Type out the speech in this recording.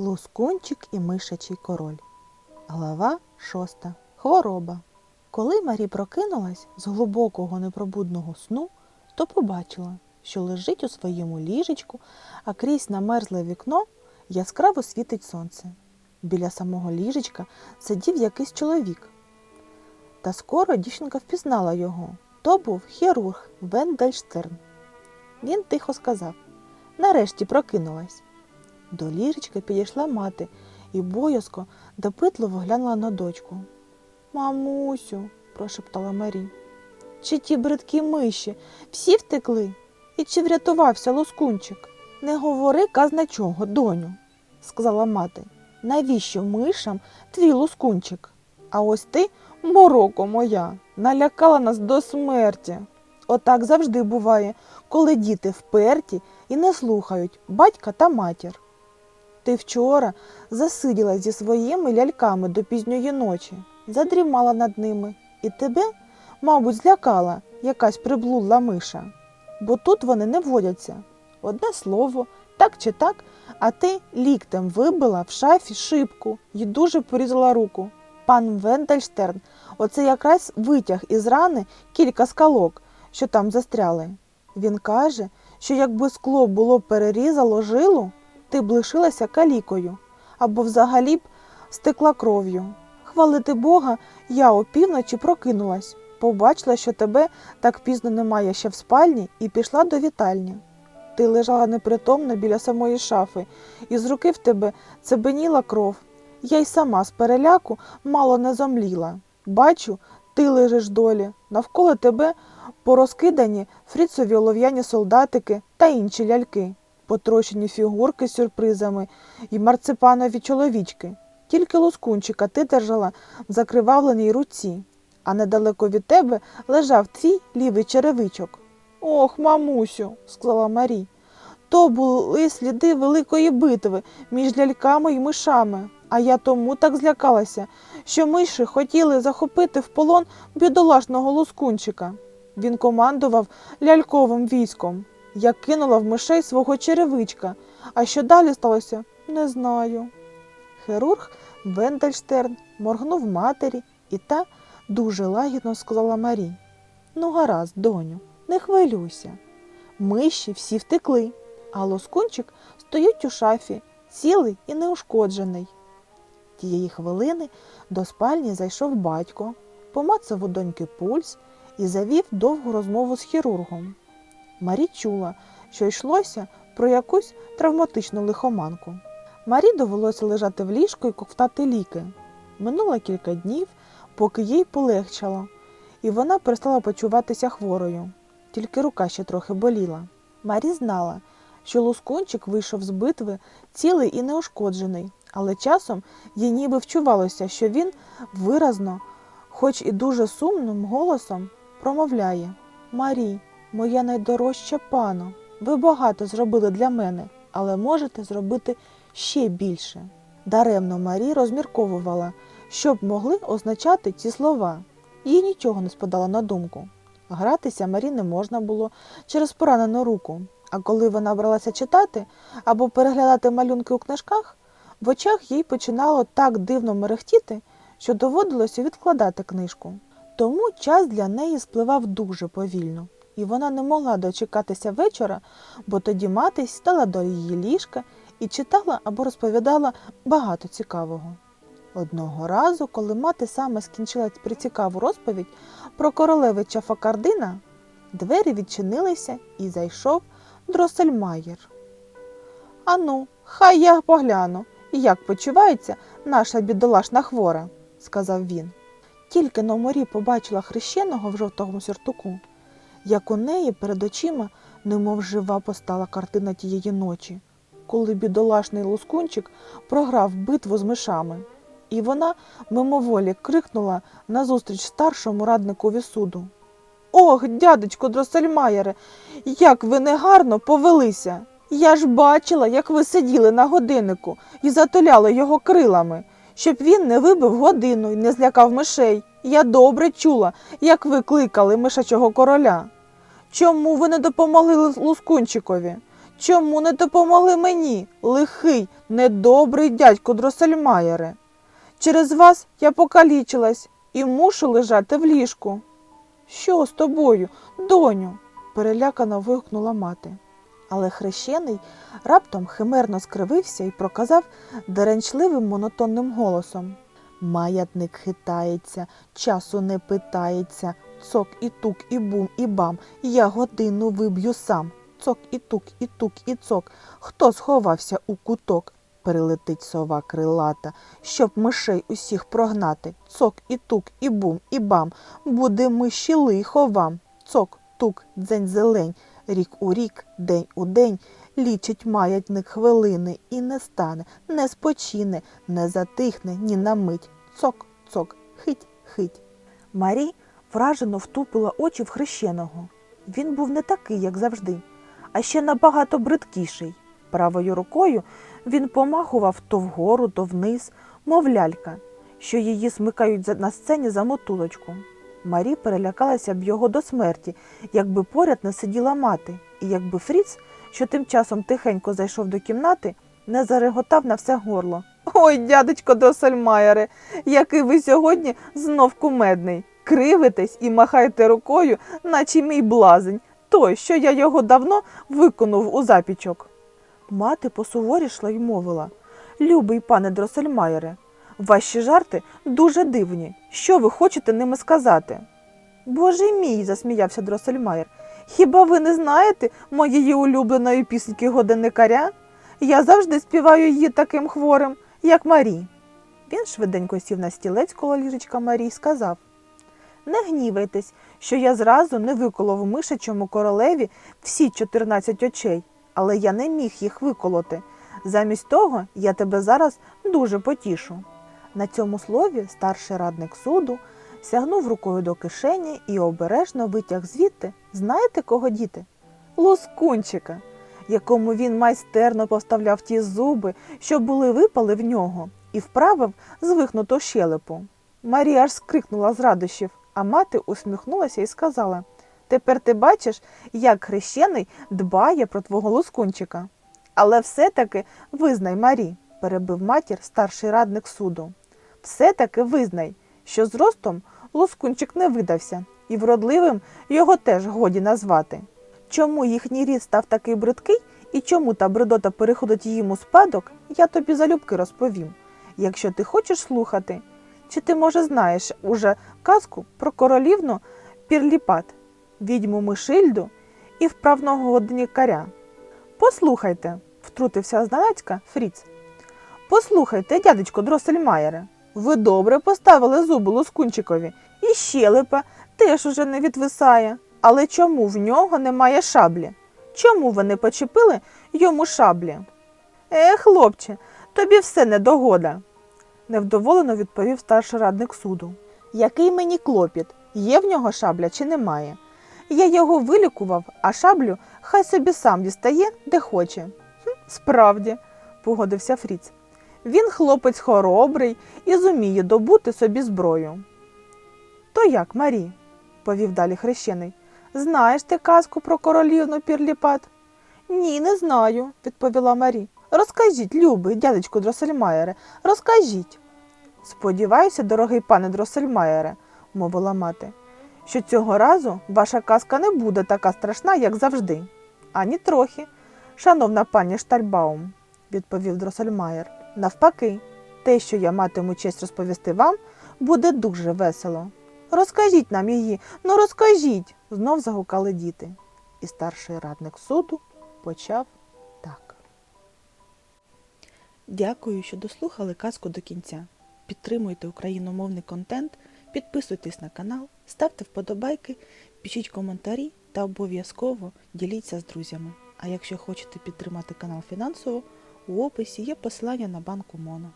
Лускунчик і мишачий король. Глава шоста. Хвороба. Коли Марі прокинулась з глибокого непробудного сну, то побачила, що лежить у своєму ліжечку, а крізь намерзле вікно яскраво світить сонце. Біля самого ліжечка сидів якийсь чоловік. Та скоро дівчинка впізнала його. То був хірург Вендельштерн. Він тихо сказав Нарешті прокинулась. До ліжечка підійшла мати і боязко допитливо глянула на дочку. Мамусю, прошептала Марі. Чи ті бридкі миші всі втекли? І чи врятувався лоскунчик? Не говори казна чого, доню, сказала мати. Навіщо мишам твій лоскунчик? А ось ти, мороко моя, налякала нас до смерті. Отак завжди буває, коли діти вперті і не слухають батька та матір. Ти вчора засиділа зі своїми ляльками до пізньої ночі, задрімала над ними, і тебе, мабуть, злякала якась приблудла миша, бо тут вони не водяться. Одне слово, так чи так, а ти ліктем вибила в шафі шибку і дуже порізала руку. Пан Вендельштерн оце якраз витяг із рани кілька скалок, що там застряли. Він каже, що якби скло було перерізало жилу, ти б лишилася калікою або взагалі б стекла кров'ю. Хвалити Бога, я опівночі прокинулась, побачила, що тебе так пізно немає ще в спальні, і пішла до вітальні. Ти лежала непритомно біля самої шафи, і з руки в тебе цебеніла кров. Я й сама з переляку мало не зомліла. Бачу, ти лежиш долі, навколо тебе порозкидані фріцові олов'яні солдатики та інші ляльки, потрощені фігурки з сюрпризами і марципанові чоловічки. Тільки лоскунчика ти держала в закривавленій руці, а недалеко від тебе лежав твій лівий черевичок. Ох, мамусю, сказала Марі. То були сліди великої битви між ляльками і мишами, а я тому так злякалася, що миші хотіли захопити в полон бідолашного лоскунчика. Він командував ляльковим військом. Я кинула в мишей свого черевичка, а що далі сталося, не знаю. Хірург Вендельштерн моргнув матері, і та дуже лагідно сказала Марі. Ну, гаразд, доню, не хвилюйся. Миші всі втекли, а лоскунчик стоїть у шафі, цілий і неушкоджений. Тієї хвилини до спальні зайшов батько, помацав у доньки пульс і завів довгу розмову з хірургом. Марі чула, що йшлося про якусь травматичну лихоманку. Марі довелося лежати в ліжку і ковтати ліки. Минуло кілька днів, поки їй полегчало, і вона перестала почуватися хворою. Тільки рука ще трохи боліла. Марі знала, що лускунчик вийшов з битви цілий і неушкоджений, але часом їй ніби вчувалося, що він виразно, хоч і дуже сумним голосом, промовляє Марі, моя найдорожча пано, ви багато зробили для мене, але можете зробити ще більше. Даремно Марі розмірковувала, що б могли означати ці слова. Їй нічого не спадало на думку. Гратися Марі не можна було через поранену руку, а коли вона бралася читати або переглядати малюнки у книжках, в очах їй починало так дивно мерехтіти, що доводилося відкладати книжку. Тому час для неї спливав дуже повільно, і вона не могла дочекатися вечора, бо тоді мати сідала до її ліжка і читала або розповідала багато цікавого. Одного разу, коли мати саме скінчила прицікаву розповідь про королевича Факардина, двері відчинилися і зайшов Дросельмаєр. Ану, хай я погляну, як почувається наша бідолашна хвора, сказав він. Тільки на морі побачила хрещеного в жовтому сюртуку, як у неї перед очима, немов жива постала картина тієї ночі, коли бідолашний лускунчик програв битву з мишами. І вона мимоволі крикнула назустріч старшому радникові суду. Ох, дядечко Дросельмаєре, як ви негарно повелися. Я ж бачила, як ви сиділи на годиннику і затуляли його крилами, щоб він не вибив годину і не злякав мишей. Я добре чула, як ви кликали мишачого короля. Чому ви не допомогли Лускунчикові? Чому не допомогли мені, лихий, недобрий дядько Дросельмаєре? Через вас я покалічилась і мушу лежати в ліжку. Що з тобою, доню? перелякано вигукнула мати. Але хрещений раптом химерно скривився і проказав деренчливим монотонним голосом. Маятник хитається, часу не питається, цок і тук, і бум, і бам, я годину виб'ю сам. Цок і тук, і тук, і цок. Хто сховався у куток? Перелетить сова крилата, щоб мишей усіх прогнати. Цок і тук, і бум, і бам. Буде миші лихо вам. Цок, тук, дзень зелень, рік у рік, день у день. Лічить маятник хвилини і не стане, не спочине, не затихне ні на мить. Цок, цок, хить, хить. Марі вражено втупила очі в хрещеного. Він був не такий, як завжди, а ще набагато бридкіший. Правою рукою він помахував то вгору, то вниз, мов лялька, що її смикають на сцені за мотулочку. Марі перелякалася б його до смерті, якби поряд не сиділа мати, і якби Фріц, що тим часом тихенько зайшов до кімнати, не зареготав на все горло. Ой, дядечко Дросельмаєре, який ви сьогодні знов кумедний. Кривитесь і махаєте рукою, наче мій блазень, той, що я його давно виконув у запічок. Мати посуворішла й мовила Любий пане Дросельмаєре, ваші жарти дуже дивні. Що ви хочете ними сказати? Боже мій, засміявся Дросельмаєр. Хіба ви не знаєте моєї улюбленої пісеньки годинникаря? Я завжди співаю її таким хворим, як Марі. Він швиденько сів на стілець коло ліжечка Марі й сказав Не гнівайтесь, що я зразу не виколов мишачому королеві всі 14 очей, але я не міг їх виколоти. Замість того я тебе зараз дуже потішу. На цьому слові старший радник суду сягнув рукою до кишені і обережно витяг звідти, знаєте кого діти? Лоскунчика, якому він майстерно поставляв ті зуби, що були випали в нього, і вправив звихнуту щелепу. Марія аж скрикнула з радощів, а мати усміхнулася і сказала Тепер ти бачиш, як хрещений дбає про твого лоскунчика. Але все-таки визнай, Марі, перебив матір старший радник суду. Все-таки визнай, що зростом лоскунчик не видався, і вродливим його теж годі назвати. Чому їхній рід став такий бридкий і чому та бредота переходить їм у спадок, я тобі залюбки розповім, якщо ти хочеш слухати. Чи ти, може, знаєш уже казку про королівну Пірліпат, відьму Мишильду і вправного годинникаря? Послухайте, втрутився зненацька Фріц. Послухайте, дядечко Дросельмаєре, ви добре поставили зуби лоскунчикові, і щелепа теж уже не відвисає. Але чому в нього немає шаблі? Чому ви не почепили йому шаблі? Е, хлопче, тобі все недогода, невдоволено відповів старший радник суду. Який мені клопіт, є в нього шабля чи немає? Я його вилікував, а шаблю хай собі сам дістає, де хоче. Хм, справді, погодився Фріц. Він хлопець хоробрий і зуміє добути собі зброю. То як, Марі? повів далі хрещений. Знаєш ти казку про королівну Пірліпат? Ні, не знаю, відповіла Марі. Розкажіть, любий, дядечку Дросельмаєре, розкажіть. Сподіваюся, дорогий пане Дросельмаєре, мовила мати, що цього разу ваша казка не буде така страшна, як завжди. Ані трохи, шановна пані Штальбаум, відповів Дросельмаєр. Навпаки, те, що я матиму честь розповісти вам, буде дуже весело. Розкажіть нам її, ну розкажіть, знов загукали діти. І старший радник суду почав так. Дякую, що дослухали казку до кінця. Підтримуйте україномовний контент, підписуйтесь на канал, ставте вподобайки, пишіть коментарі та обов'язково діліться з друзями. А якщо хочете підтримати канал фінансово, у описі є посилання на банку Моно.